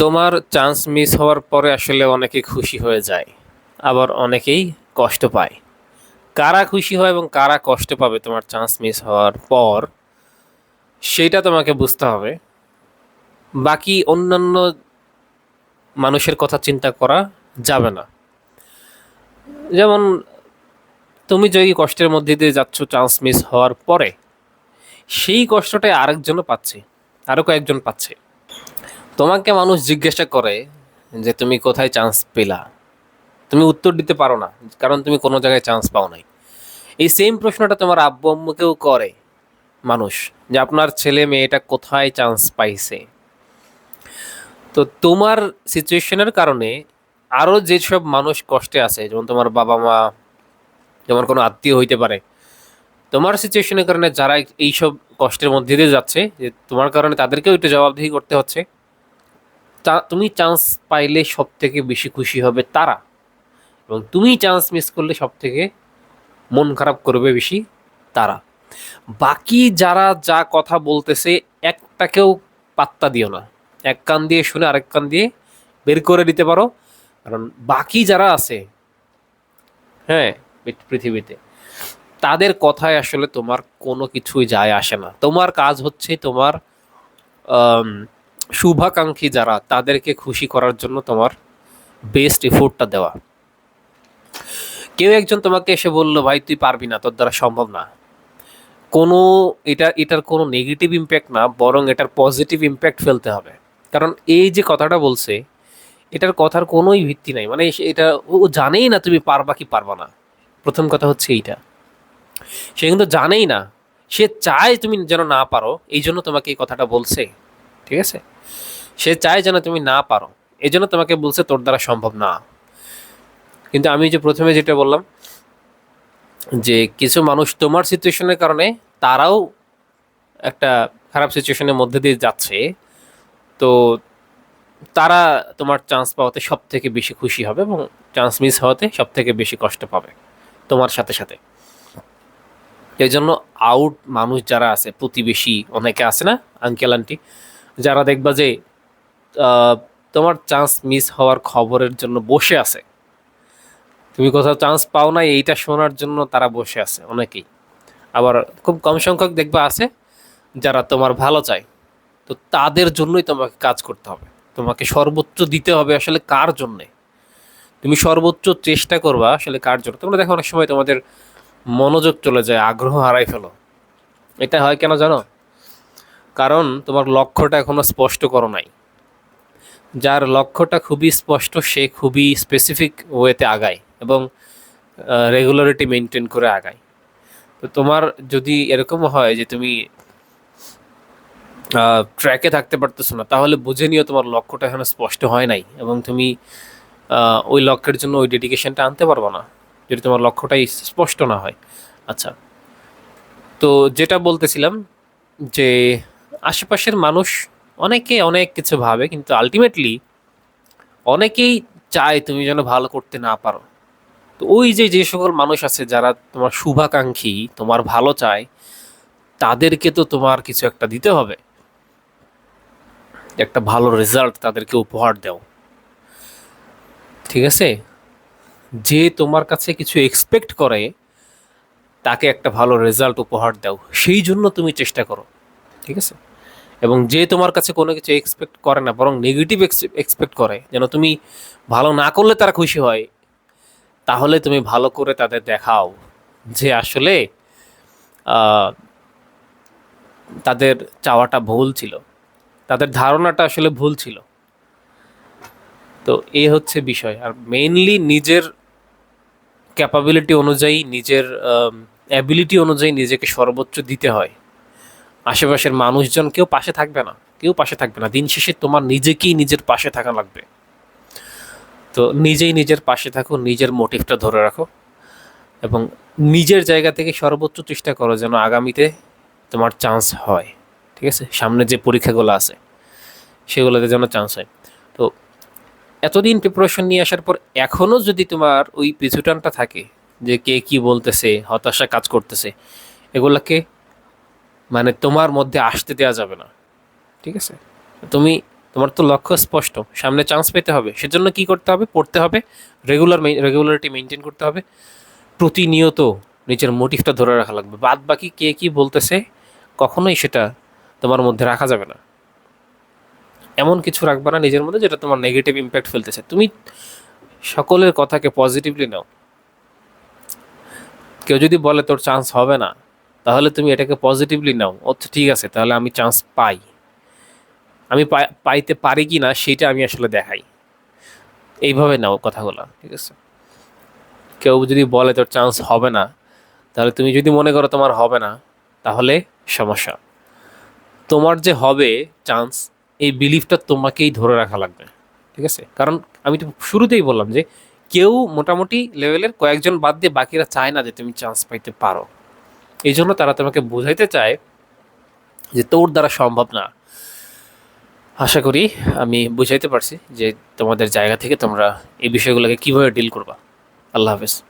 তোমার chance miss হওয়ার পরে আসলে অনেকে খুশি হয়ে যায়, আবার অনেকেই কষ্ট পায়। কারা খুশি হয় এবং কারা কষ্ট পাবে তোমার চান্স মিস হওয়ার পর সেটা তোমাকে বুঝতে হবে। বাকি অন্যান্য মানুষের কথা চিন্তা করা যাবে না। যেমন, তুমি যদি কষ্টের মধ্যে দিয়ে যাচ্ছ চান্স মিস হওয়ার পরে, সেই কষ্টটাই আরেকজনও পাচ্ছে আরও কয়েকজন পাচ্ছে। তোমাকে মানুষ জিজ্ঞাসা করে যে তুমি কোথায় চান্স পেলা। তুমি উত্তর দিতে পারো না, কারণ তুমি কোনো জায়গায় চান্স পাও নাই। এই সেম প্রশ্নটা তোমার আব্বু আম্মুকেও করে মানুষ, যে আপনার ছেলে মেয়েটা কোথায় চান্স পাইছে। তো তোমার সিচুয়েশনের কারণে আরও যেসব মানুষ কষ্টে আছে, যেমন তোমার বাবা মা যেমন কোনো আত্মীয় হইতে পারে, তোমার সিচুয়েশনের কারণে যারা এইসব কষ্টের মধ্যে দিয়ে যাচ্ছে, যে তোমার কারণে তাদেরকেও একটু জবাবদিহি করতে হচ্ছে। তুমি চান্স পাইলে সব থেকে বেশি খুশি হবে তারা। এবং তুমি চান্স মিস করলে সব থেকে মন খারাপ করবে বেশি তারা। বাকি যারা যা কথা বলতেছে, একটাকেও পাত্তা দিও না। এক কান দিয়ে শুনে আরেক কান দিয়ে বের করে দিতে পারো। কারণ বাকি যারা আছে হ্যাঁ পৃথিবীতে, তাদের কথায় আসলে তোমার কোনো কিছুই যায় আসে না। তোমার কাজ হচ্ছে তোমার শুভাকাঙ্ক্ষী যারা, তাদেরকে খুশি করার জন্য তোমার বেস্ট এফোর্টটা দেওয়া। কেউ একজন তোমাকে এসে বলল, ভাই, তুই পারবি না, তোর দ্বারা সম্ভব না। কোনো, এটা, এটার কোনো নেগেটিভ ইম্প্যাক্ট না, বরং এটার পজিটিভ ইম্প্যাক্ট ফেলতে হবে। কারণ এই যে কথাটা বলছে, এটার কথার কোনোই ভিত্তি নাই। মানে এটা, ও জানেই না তুমি পারবা কি পারবা না। প্রথম কথা হচ্ছে এইটা। সে কিন্তু জানেই না। সে চায় তুমি যেন না পারো এই জন্য তোমাকে এই কথাটা বলছে। ঠিক আছে? সে চায় যেন তুমি না পারো। এই জন্য তোমাকে বলছে, তোর দ্বারা সম্ভব না। কিন্তু আমি যে প্রথমে যেটা বললাম, যে কিছু মানুষ তোমার সিচুয়েশনের কারণে তারাও একটা খারাপ সিচুয়েশনের মধ্যে দিয়ে যাচ্ছে, তো তারা তোমার চান্স পাওয়াতে সব থেকে বেশি খুশি হবে এবং চান্স মিস হওয়াতে সব থেকে বেশি কষ্ট পাবে তোমার সাথে সাথে। এই জন্য আউট মানুষ যারা আছে, প্রতিবেশী অনেকে আছে না আঙ্কেল আন্টি যারা দেখবা যে তোমার চান্স মিস হওয়ার খবরের জন্য বসে আছে। তুমি কোথাও চান্স পাও না এইটা শোনার জন্য তারা বসে আছে অনেকেই। আবার খুব কম সংখ্যক দেখবা আছে, যারা তোমার ভালো চায়। তো তাদের জন্যই তোমাকে কাজ করতে হবে। তোমাকে সর্বোচ্চ দিতে হবে আসলে কার জন্যে? তুমি সর্বোচ্চ চেষ্টা করবা আসলে কার জন্য। তোমরা দেখো অনেক সময় তোমাদের মনোযোগ চলে যায়, আগ্রহ হারাই ফেলো। এটা হয় কেন জানো? কারণ তোমার লক্ষ্যটা এখনও স্পষ্ট করো নাই। যার লক্ষ্যটা খুবই স্পষ্ট, সে খুবই স্পেসিফিক ওয়েতে আগায় এবং রেগুলারিটি মেনটেন করে আগায়। তো তোমার যদি এরকম হয় যে তুমি ট্র্যাকে থাকতে পারতেছো না, তাহলে বুঝে নিও তোমার লক্ষ্যটা এখনও স্পষ্ট হয় নাই এবং তুমি ওই লক্ষ্যের জন্য ওই ডেডিকেশনটা আনতে পারবে না, যদি তোমার লক্ষ্যটাই স্পষ্ট না হয়। আচ্ছা তো যেটা বলতেছিলাম যে আশেপাশের মানুষ অনেকে অনেক কিছু ভাবে, কিন্তু আলটিমেটলি অনেকেই চায় তুমি যেন ভালো করতে না পারো। তো ওই যে যে সকল মানুষ আছে যারা তোমার শুভাকাঙ্ক্ষী, তোমার ভালো চায়, তাদেরকে তো তোমার কিছু একটা দিতে হবে। একটা ভালো রেজাল্ট তাদেরকে উপহার দাও। ঠিক আছে? যে তোমার কাছে কিছু এক্সপেক্ট করে, তাকে একটা ভালো রেজাল্ট উপহার দাও। সেই জন্য তুমি চেষ্টা করো। ঠিক আছে? এবং যে তোমার কাছে কোনো কিছু এক্সপেক্ট করে না, বরং নেগেটিভ এক্সপেক্ট করে, যেন তুমি ভালো না করলে তারা খুশি হয়, তাহলে তুমি ভালো করে তাদের দেখাও যে আসলে তাদের চাওয়াটা ভুল ছিল। তাদের ধারণাটা আসলে ভুল ছিল। তো এই হচ্ছে বিষয়। আর মেইনলি নিজের ক্যাপাবিলিটি অনুযায়ী, নিজের অ্যাবিলিটি অনুযায়ী নিজেকে সর্বোচ্চ দিতে হয়। আশেপাশের মানুষজন কেউ পাশে থাকবে না, কেউ পাশে থাকবে না। দিন শেষে তোমার নিজেকেই নিজের পাশে থাকা লাগবে। তো নিজেই নিজের পাশে থাকো, নিজের মোটিভটা ধরে রাখো এবং নিজের জায়গা থেকে সর্বোচ্চ চেষ্টা করো যেন আগামীতে তোমার চান্স হয়, ঠিক আছে? সামনে যে পরীক্ষাগুলো আছে, সেগুলোতে যেন চান্স হয়। তো এতদিন প্রিপারেশন নিয়ে আসার পর এখনও যদি তোমার ওই পিছুটানটা থাকে যে কে কি বলতেছে, হতাশা কাজ করতেছে, এগুলাকে মানে তোমার মধ্যে আসতে দেওয়া যাবে না। ঠিক আছে? তুমি, তোমার তো লক্ষ্য স্পষ্ট। সামনে চান্স পেতে হবে। সেজন্য কি করতে হবে? পড়তে হবে। রেগুলার রেগুলারিটি মেনটেন করতে হবে। প্রতিনিয়ত নিজের মোটিভটা ধরে রাখা লাগবে। বাদ বাকি কে কি বলতেছে, কখনোই সেটা তোমার মধ্যে রাখা যাবে না। এমন কিছু রাখবে না নিজের মধ্যে যেটা তোমার নেগেটিভ ইম্প্যাক্ট ফেলতেছে। তুমি সকলের কথাকে পজিটিভলি নাও। কেউ যদি বলে তোর চান্স হবে না তাহলে তুমি এটাকে পজিটিভলি নাও। আচ্ছা ঠিক আছে, তাহলে আমি চান্স পাই। আমি পাই- পাইতে পারি কি না সেটা আমি আসলে দেখাই। এইভাবে নাও কথাগুলো, ঠিক আছে? কেউ যদি বলে তোর চান্স হবে না, তাহলে তুমি যদি মনে করো তোমার হবে না, তাহলে সমস্যা। তোমার যে হবে চান্স এই বিলিফটা তোমাকেই ধরে রাখা লাগবে, ঠিক আছে? কারণ আমি তো শুরুতেই বললাম যে, কেউ মোটামুটি লেভেলের কয়েকজন বাদ দিয়ে বাকিরা চায় না যে তুমি চান্স পাইতে পারো। এই জন্য তারা তোমাকে বোঝাইতে চায় যে তোর দ্বারা সম্ভব না। আশা করি আমি বুঝাইতে পারছি যে তোমাদের জায়গা থেকে তোমরা এই বিষয়গুলোকে কীভাবে ডিল করবা। আল্লাহ হাফেজ।